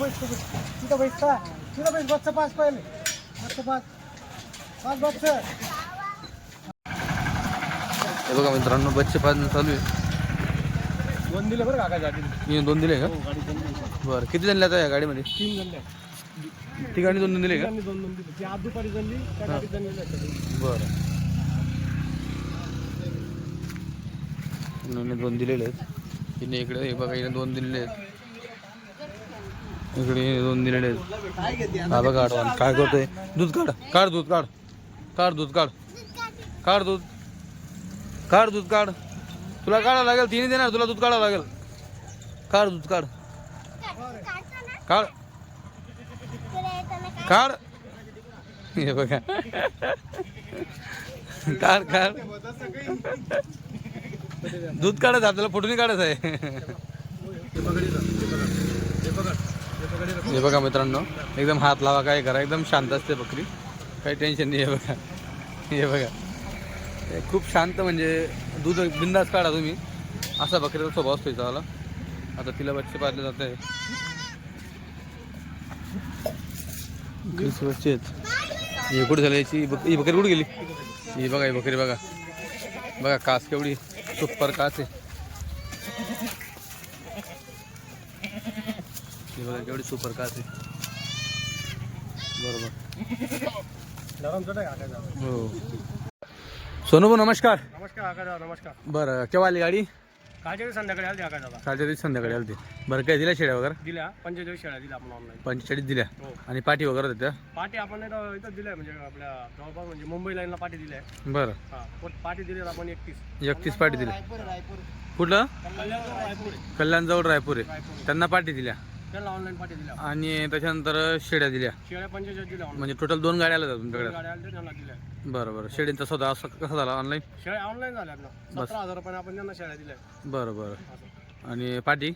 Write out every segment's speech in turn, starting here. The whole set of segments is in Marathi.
बैठतो बैठतो तिथं बैठता तिथं बैठ बसचं पाच पहिले बसचं पाच पाच बसचं हे बघा मित्रांनो बच्चे पाजणं चालू आहे. दोन दिले बरं काका गाडी हे दोन दिले का? गाडी दोन दिली. बरं किती जणले आता या गाडीमध्ये? तीन जणले. ती गाडी दोन दोन दिले का? दोन दोन दिले. ती आज दुपारी जणली त्या गाडीत जणली बरं. हिने दोन दिलेले आहेत. हिने इकडे हे बघा हिने दोन दिलेले आहेत. इकडे दोन दिलेले आहेत. हा बघा काय करतोय? दूध काढ. काढ दूध काढ. काढ दूध काढ. काढ दूध. काढ दूध काढ. तुला काढावं लागेल तिने देणार तुला दूध काढावं लागेल. काढ दूध काढ. काढ. काढ. हे बघा. काढ काढ. दूध काढायचं आपल्याला फोटोनी काढायचं आहे. हे बघा मित्रांनो एकदम हात लावा काय करा एकदम शांत असते बकरी. काही टेन्शन नाही आहे बघा. हे बघा. खूप शांत म्हणजे दूध बिंदास काढा तुम्ही. असा बकरीचा स्वभाव असतो त्याला आता तिला बच्चे पाळले जात आहे बच्चे हे कुठे झालं? याची ही बकरी कुठे गेली? ही बघा ही बकरी बघा. बघा कास केवढी सुपर कास आहे ही बघा केवढी सुपर कास आहे. बरोबर. हो. सोनू भाऊ नमस्कार नमस्कार नमस्कार. बरं केव्हा आली गाडी? कालच्या संध्याकाळी आली कालच्या दिवशी संध्याकाळी आली बरं काय दिल्या शेड्या वगैरे? दिल्या पंचेचाळीस शेळ्या दिल्या आपण ऑनलाईन पंचेचाळीस दिल्या. हो. आणि पाठी वगैरे होत्या पाटी आपण इथं इथं दिल्या म्हणजे आपल्या जवळपास म्हणजे मुंबई लाईनला पाटी दिल्या. बरं. हा पण पाटी दिली आपण एकतीस. एकतीस पाठी दिल्या. रायपूर रायपूर. कुठलं? रायपूर कल्याणजवळ रायपूर आहे. त्यांना पाठी दिल्या. त्यांना ऑनलाईन पाटी दिल्या. आणि त्याच्यानंतर शेड्या दिल्या. शेळ्या पंचेचाळीस दिल्या online. म्हणजे टोटल दोन गाड्या आल्या तुमच्याकडे? गाड्या आल्या त्यांना दिल्या. बरं बरं. शेडींचा सौदा असा कसा झाला ऑनलाईन शेळ्या ऑनलाईन झाल्या ना सतरा हजार रुपयाने आपण त्यांना शेळ्या दिल्या. बरं बरं. असं. आणि पाठी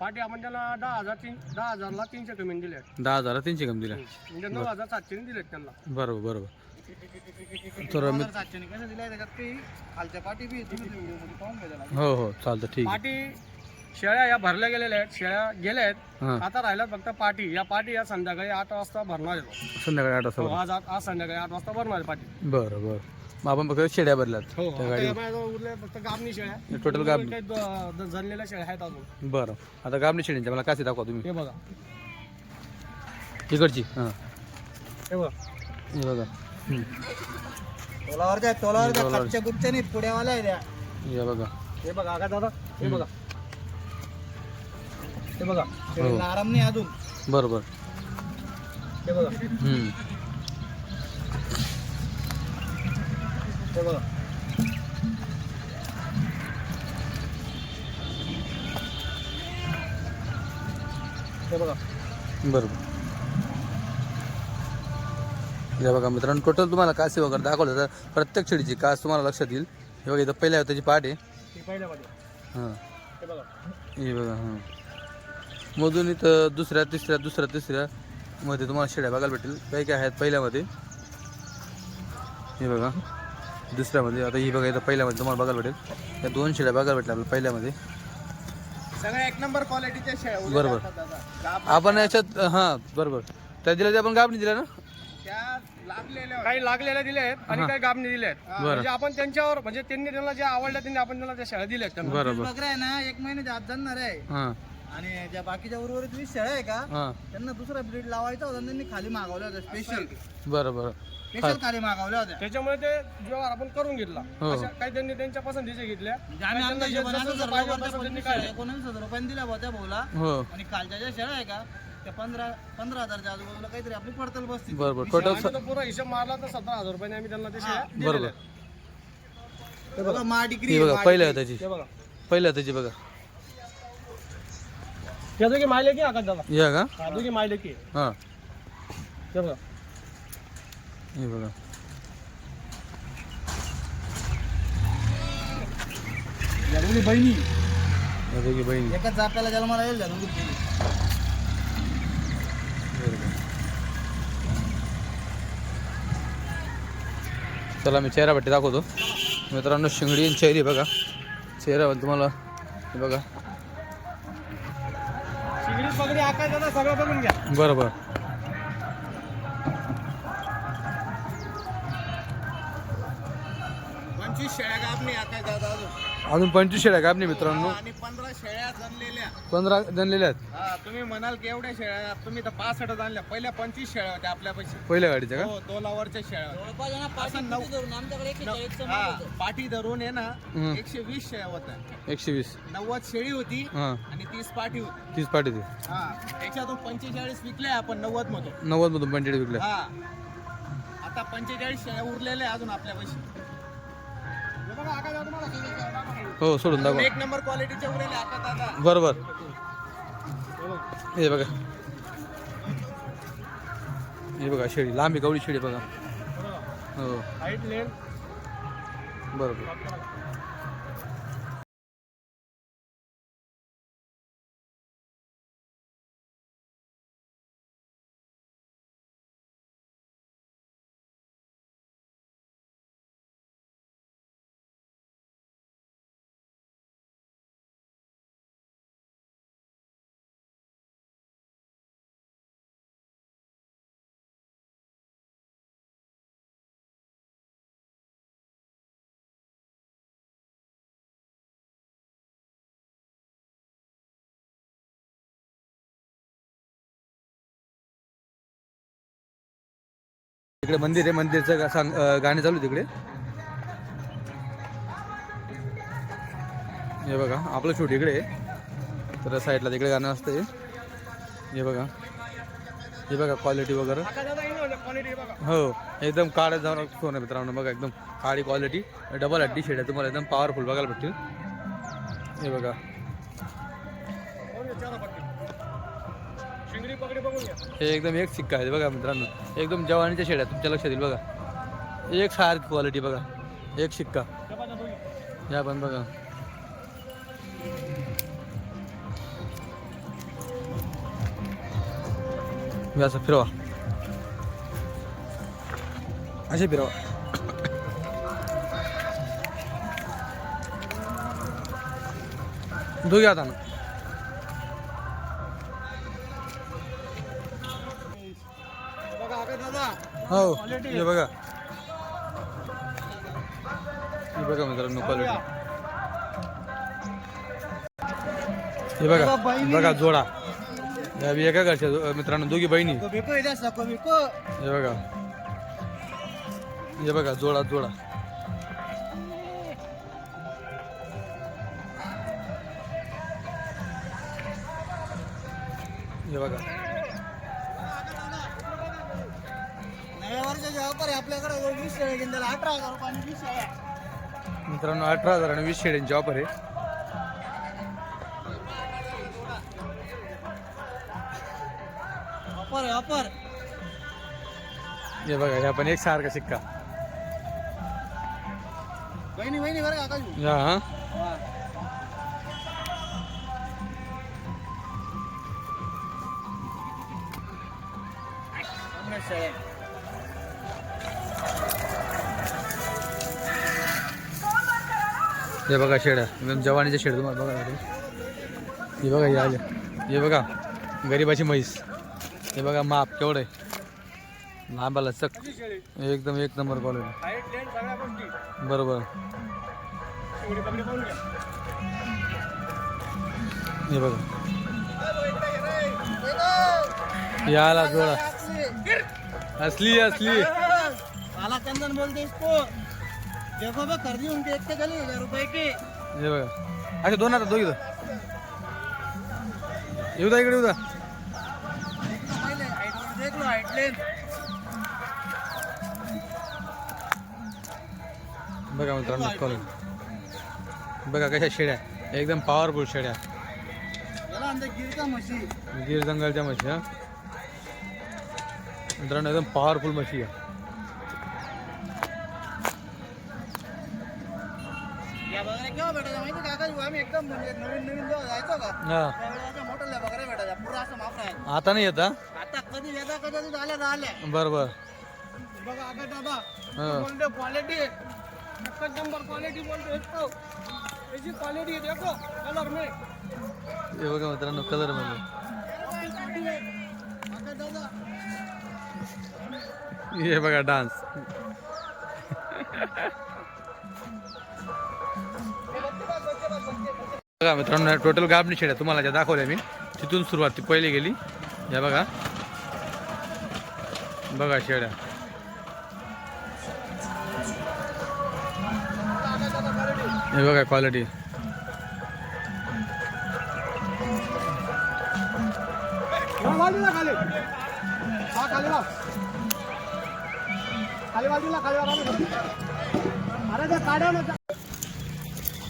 पाटी आपण त्यांना दहा हजार तीन दहा हजारला तीनशे कमी दिल्या. दहा हजार तीनशे कम दिल्या. म्हणजे नऊ हजार सातशे दिलेत त्यांना. बरोबर बरोबर. तर मी कसं त्याच्यात खालच्या पाटी बी पाहून घ्या हो हो. चालतं. ठीक आहे. पाटी शेळ्या या भरल्या गेलेल्या आहेत शेळ्या गेल्या आहेत. हां. आता राहिल्यात फक्त पाटी. या पाटी या संध्याकाळी आठ वाजता भरणार आहे संध्याकाळी आठ वाजता हो, आज आज आज संध्याकाळी आठ वाजता भरणार आहे पाटी. बरं बरं. मग आपण फक्त शेड्या भरल्यात. हो त्या आता गाडीवर. या माझ्याजवळ उरल्या फक्त गाबणी शेळ्या. काही द- द- शेळ्या आहेत अजून. बरं. आता गाबणी शेडींच्या मला कासे दाखवा तुम्ही. हे बघा. इकडची. हां. हे बघा. हे बघा. हं. तोलावर द्या तोलावर द्या. तोलावर. नाही आहे द्या हे बघा. हे बघा का दादा हे बघा. हे बघा. आराम नाही अजून. बरं बरं हे बघा. हं. हे बघा. हे बघा. बरोबर. हे बघा मित्रांनो टोटल तुम्हाला कासे वगैरे दाखवलं तर प्रत्येक शेडीची कास तुम्हाला लक्षात येईल. हे बघा इथं पहिल्या त्याची पाठ आहे. हे हां. हे बघा. हे बघा हां. मधून इथं दुसऱ्या तिसऱ्या दुसऱ्या तिसऱ्या मध्ये तुम्हाला शेड्या बघायला भेटेल काही काय आहेत पहिल्यामध्ये. हे बघा. दुसऱ्यामध्ये. आता ही बघा इथं पहिल्यामध्ये तुम्हाला बघायला भेटेल. या दोन शेड्या बघायला भेटल्या आपल्याला पहिल्यामध्ये. सगळ्या एक नंबर क्वालिटीच्या शेळ्या. बरोबर. आपण याच्यात हां बरोबर. त्या दिल्या ते आपण गाबणी दिल्या ना? त्या लागलेल्या होत्या. काही लागलेल्या दिल्या आहेत आणि काही गाबणी दिल्या आहेत. बरं. म्हणजे आपण त्यांच्यावर म्हणजे त्यांनी त्यांना ज्या आवडल्या त्यांनी आपण त्यांना त्या शेळ्या दिल्या आहेत त्यांना. बरोबर. ना एक महिन्याच्या आत जाणार आहे. हां. आणि ज्या बाकीच्या उर्वरित वीस शेळ्या आहे का हां. त्यांना दुसरा ब्रीड लावायचा होता त्यांनी खाली मागवल्या होत्या स्पेशल बरं बरं. स्पेशल खाली मागवल्या होत्या. त्याच्यामुळे ते व्यवहार आपण करून घेतला. हो. अशा काही त्यांनी त्यांच्या पसंतीच्या घेतल्या. म्हणजे आम्ही आमच्या त्यांना हिशोबाने जसं असं पाहिजे ठरवलं तसं होतं, त्यांनी पंचवीस काढलं. शेळ्या, एकोणवीस हजार रुपयांनी दिल्या होत्या भाऊला. हो. आणि कालच्या ज्या शेळ्या आहे का त्या पंधरा पंधरा हजारच्या आजूबाजूला काहीतरी आपली पडतल बसते. बरोबर टोटल आम्ही तो पुरा हिशोब मारला तर सतरा हजार रुपयाने आम्ही त्यांना ते शेळ्या दिलेल्या बरोबर. आहेत. हे बघा मा डिग्री ही बघा पहिल्या त्याची हे बघा. पहिल्या त्याची बघा. त्या दोघी मायले की आकाश दादा? या का? हा दोघी मायले की. हां. हे बघा. हे बघा. बहिणी. हे दोघी बहिणी. एकाच आपल्याला जन्माला येईल झालं बरोबर. चला मी चेहरा पट्टी दाखवतो. मित्रांनो शिंगडी आणि चेहरी बघा. चेहरा तुम्हाला हे बघा. शिंगडी पगडी आकाश दादा सगळं बघून घ्या. बरोबर अजून पंचवीस शेळ्या का मित्रांनो? आणि पंधरा शेळ्या जणलेल्या पंधरा जनलेल्या आहेत? हा तुम्ही म्हणाल की एवढ्या शेळ्या तुम्ही तर पासष्ट आणल्या पहिल्या पंचवीस शेळ्या होत्या आपल्या पैसे पहिल्या गाडीच्या का? हो दोलावरच्या शेळ्या होत्या. असं नऊ हा, पाठी धरून आहे ना. एकशे वीस शेळ्या होत्या. एकशे वीस. नव्वद शेळी होती हां. आणि तीस पाठी होती. तीस पाठी ती हा त्याच्यातून पंचेचाळीस विकल्या आपण नव्वद मधून. नव्वदमधून पंचेचाळीस विकल्या. हा. आता पंचेचाळीस शेळ्या उरलेल्या आहे अजून आपल्या पैसे हे सोडून दाखवा. एक नंबर क्वालिटीच्या उरलेल्या आता दादा. बरोबर. हे बघा. हे बघा शेळी लांबी कवळी शेळी बघा. हो. बरोबर. इकडे मंदिर आहे मंदिरचं गा- सांग गाणे चालू आहे तिकडे. हे बघा आपलं शूट इकडे आहे. तर साईडला तिकडे गाणं असतं हे बघा. हे बघा क्वालिटी वगैरे. हो एकदम काळ जाऊन फोन आहे मित्रांनो बघा एकदम काळी क्वालिटी डबल हड्डी शेड आहे तुम्हाला एकदम पॉवरफुल बघायला भेटतील. हे बघा. हे एकदम एक सिक्का आहे बघा मित्रांनो. एकदम जवानीच्या शेड्या तुमच्या लक्षात येईल बघा. एक सारखी क्वालिटी बघा. एक शिक्का दोघी. या पण बघा. हे असं फिरवा. असे फिरवा. दोघे आता ना. हो हे बघा. हे बघा मित्रांनो क्वालिटी हे बघा बघा जोडा. या बी एका घरच्या दो- मित्रांनो दोघी बहिणी. विको इथे सको विको. हे बघा. हे बघा जोडा जोडा. हे बघा. आपल्याकडे वीस शेळ्या घेतलेल्या अठरा हजार रुपये वीस शेळ्या मित्रांनो अठरा हजार आणि वीस शेड्यांची ऑफर आहे. ऑफर आहे ऑफर हे बघा ह्या पण एक सारखा शिक्का. बहिणी बहिणी बरं का हा शेळ्या हे बघा शेड्या एकदम जवानीचे शेड तुम्हाला बघा हे बघा हे आले. हे बघा गरीबाची म्हैस. हे बघा माप केवढं आहे? लांबाला चक. एकदम एक नंबर क्वालिटी बरोबर. हे बघा. हे आला जोडा. असली असली. काला चंदन बोलते देखो बे खरीदी उनके एक के चली हजार रुपए की। हे बघा. अच्छा दोन आता दोघी येऊ द्या इकडे येऊ पहले देख लो लेन बघा मित्रांनो क्वालिटी बघा कशा शेड्या एकदम पॉवरफुल शेड्या. याला अंदर गिर का मशी गिर जंगलच्या म्हशी हा. मित्रांनो एकदम पॉवरफुल म्हशी आहे. आम्ही एकदम म्हणजे नवीन नवीन जेव्हा जायचो का हा. त्यावेळेला अशा मोठ्या बकऱ्या भेटायच्या. पुरा असं माफ आहे आता नाही येता आता कधी येता कधी आल्या तर आल्या. बरं बरं बघा आका दादा हा. बोलते क्वालिटी एक नंबर क्वालिटी बोलते इसको ऐसी क्वालिटी देखो कलर में हे बघा मित्रांनो कलरमध्ये. दादा. हे बघा डान्स बघा मित्रांनो टोटल गाबणी शेड्या तुम्हाला ज्या दाखवल्या मी तिथून सुरुवात ती पहिली गेली. या बघा. बघा शेड्या. हे बघा क्वालिटी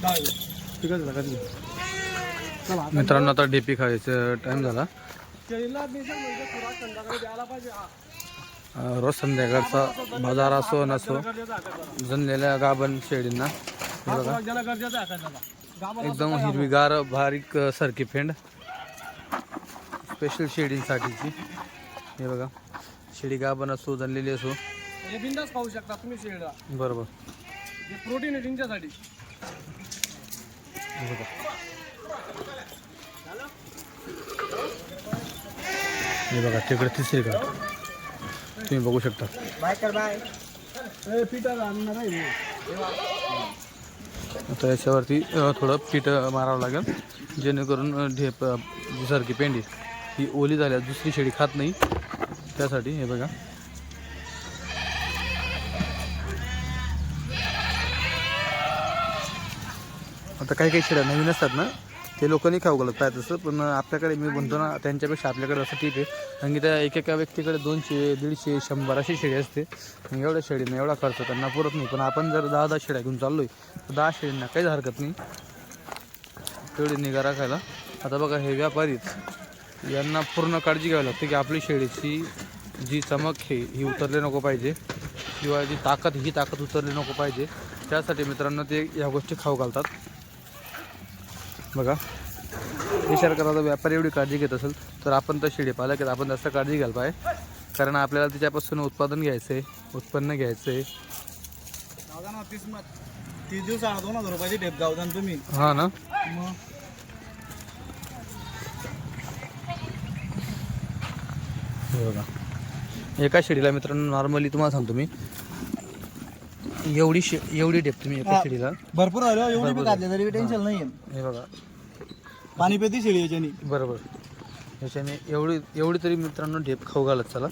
खाली मित्रांनो आता डीपी खायचं टाइम झाला. रोज संध्याकाळचा बाजार असो नसो जनलेल्या गाभण शेळींना. एकदम हिरवीगार बारीक सरकी फेंड. स्पेशल शेडींसाठीची हे बघा. शेडी गाभण असो जनलेली असो. हे बिंदास खाऊ शकता तुम्ही शेळीला. बरोबर. प्रोटीन आहे तुमच्यासाठी हे बघा तिकडे तिसरी का? तुम्ही बघू शकता. बाय कर बाय. ए पिठाला आणणार आहे मी. आता याच्यावरती थोडं पीठ मारावं लागेल. जेणेकरून ढेप सारखी पेंडी ही ओली झाल्यास दुसरी शेळी खात नाही. त्यासाठी हे बघा. आता काही काही शेळ्या नवीन असतात ना ते लोकांनी खाऊ घालत पाहिजे तसं पण आपल्याकडे मी म्हणतो ना त्यांच्यापेक्षा आपल्याकडे असं ठीक आहे. कारण की त्या एकेका व्यक्तीकडे दोनशे दीडशे शंभर अशी शेळी असते. एवढ्या शेळीनं एवढा खर्च त्यांना पुरत नाही. पण आपण जर दहा दहा शेळ्या घेऊन चाललो आहे तर दहा शेळींना काहीच हरकत नाही. तेवढी निगा राखायला. आता बघा हे व्यापारीच यांना पूर्ण काळजी घ्यावी लागते की आपली शेळीची जी चमक आहे ही उतरली नको पाहिजे. किंवा जी ताकद ही ताकद उतरली नको पाहिजे. त्यासाठी मित्रांनो ते या गोष्टी खाऊ घालतात. बघा. विचार करा तर व्यापारी एवढी काळजी घेत असेल तर आपण तर शेळी पालक आहेत आपण जास्त काळजी घ्यायला पाहिजे. कारण आपल्याला तिच्यापासून उत्पादन घ्यायचं आहे उत्पन्न घ्यायचं आहे ना? तुम्ही हां ना बघा. एका शिडीला मित्रांनो नॉर्मली तुम्हाला सांगतो मी एवढी शे एवढी डेप तुम्ही एका. शेडीला. भरपूर झालं एवढी बी घातली तरी टेन्शन नाही हे. बघा. पाणी पेती शेळी याच्यानी. बरोबर. याच्याने एवढी एवढी तरी मित्रांनो ढेप खाऊ घालत चला.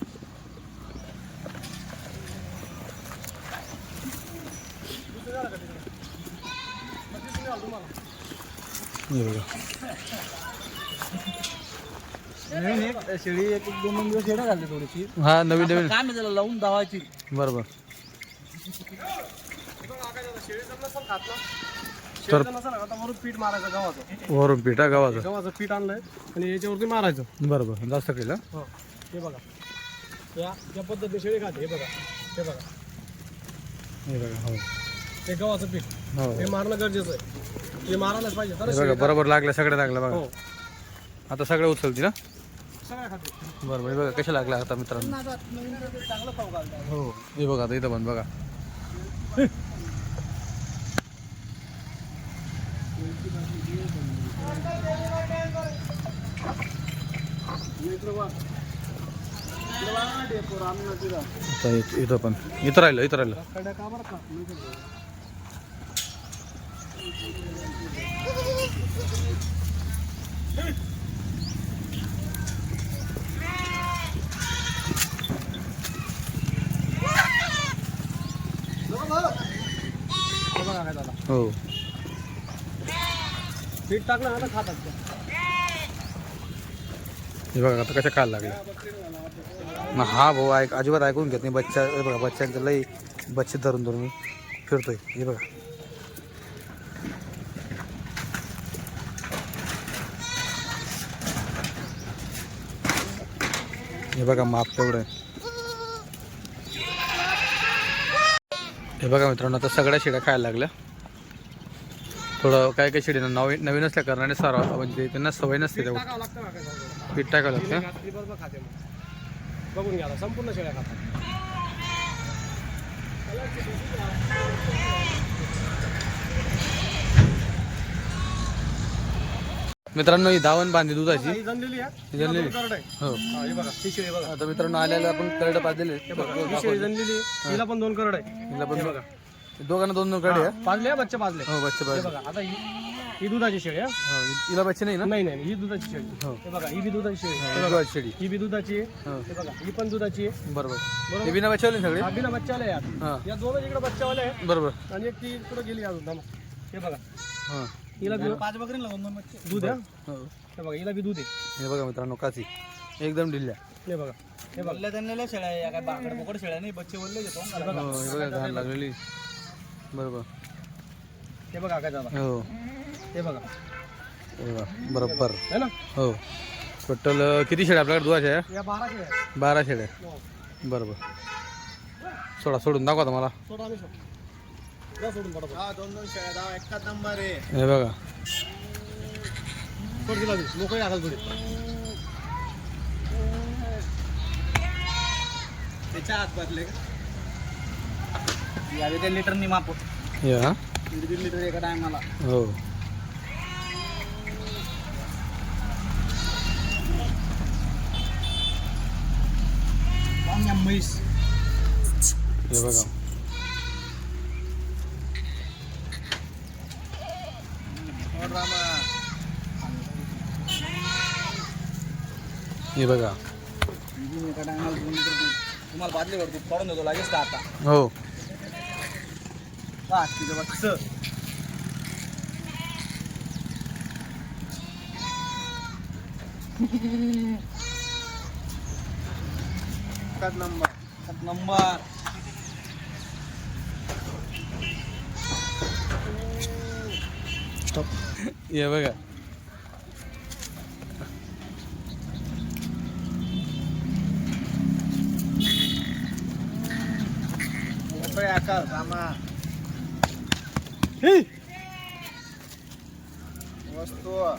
हे बघा. नवीन एक शेळी एक दोन दोन दिवस येणं घालते थोडीशी. हा नवीन नवीन. काय लावून दावायची बरोबर. शेळीचं नसेल खात ना. शेळीचं नसेल आता वरून पीठ मारायचं गव्हाचं. वरून पिठा गावाचं गव्हाचं. पीठ आणलंय आणि याच्यावरती मारायचं. बरोबर जास्त केलं. हो हे बघा. या ज्या पद्धतीने शेळी खाते हे बघा हे बघा. हे बघा हो. हे गव्हाचं पीठ. हो. हे मारणं गरजेचं आहे. हे मारायलाच पाहिजे तर हे बघा बरोबर लागलं सगळं लागलं बघा. हो. आता सगळं उचलती ना सगळ्या खाते. बरोबर हे बघा कशा लागल्या आता मित्रांनो? ते चांगलं हो. हे बघा आता इथं पण बघा. आता इथं पण. इथं राहिलं इथं राहिलं. हे. हो पीठ टाकलं ना तर खातात. हे बघा आता कशा खायला लागल्या मग हा भाऊ ऐक अजिबात ऐकून घेत नाही बच्चा हे बघा बच्चांचं लई बच्चे धरून धरून फिरतोय. हे बघा. हे बघा माप तेवढं आहे. हे बघा मित्रांनो आता सगळ्या शिड्या खायला लागल्या. थोडं काय काय शेळी नवीन नवीन असल्या कारणाने सारा म्हणजे त्यांना सवय नसते सगळं. पीठ टाकावं लागतं. बघून घ्या संपूर्ण शेळ्या मित्रांनो ही धावण बांधली दुधाची. ही जनलेली आहे? ही जनलेली? हिला दोन करड आहे. हो. हा, ही बघा ही शेळी बघा. आता मित्रांनो आल्याला आपण करड पाजलेले हे बघा ही शेळी जनलेली आहे. हिला पण दोन करड आहे. हिला पण बघा. दोघांना दोन दोन कडे आहे. पाजले बच्चे पाजले हो बच्चे हे बघा आता ही ही दुधाची शेळी आहे. हो हि- हिला बच्चे नाही ना? नाही नाही ही दुधाची शेळी. हो. हे बघा ही बी दुधाची शेळी हा, हे ही बघा दुधाची शेळी. ही बी दुधाची आहे. हो. हे बघा ही पण दुधाची आहे. बरोबर. बरोबर. हे बिना बच्चे सगळे? हा बिना बच्चावाले आहे यात हां. या दोनच इकडे बच्चावाले आहे बरोबर. आणि एक ती इकडे गेली अजून थांबा. हे बघा. हां. हिला बी पाच बकरीला दोन दोन बच्चे. दूध आहे? हो. हे बघा हिला बी दूध आहे. हे बघा मित्रांनो काची. एकदम ढिल्ल्या. हे बघा हे बघा. वल्ल्या त्यांना शेळ्या आहे. या काय बाकड बोकड शेळ्या नाही बच्चे वल्ले घेतो हे बघा. हो हे बघा घाण लागलेली. बरोबर. हे बघा काय झालं हो. हे बघा. हे बघा बरोबर. है ना? हो. टोटल किती शेड्या आपल्याकडे? दुधाच्या आहे या बाराशे आहे बारा शेड्या हो. बरोबर. सोडा सोडून दाखवा तुम्हाला सोडा आम्ही सोड. जा सोडून पडा हा दोन दोन शेळ्या दहा एकाच नंबर आहे. हे बघा. सोड दिला बी लोकही आकाल थोडी त्याच्या हात बदले यावे ते लिटरनी माप हे हा दीड दीड लिटर एका टायमाला हो म्हैस हे बघा हे बघा एका टायमाला दोन लिटर दूध. तुम्हाला बादली भरतो पडून देतो लागेच का आता हो पहा तिचं बघ सात नंबर सात नंबर हे बघा मोकळे आकार Во что?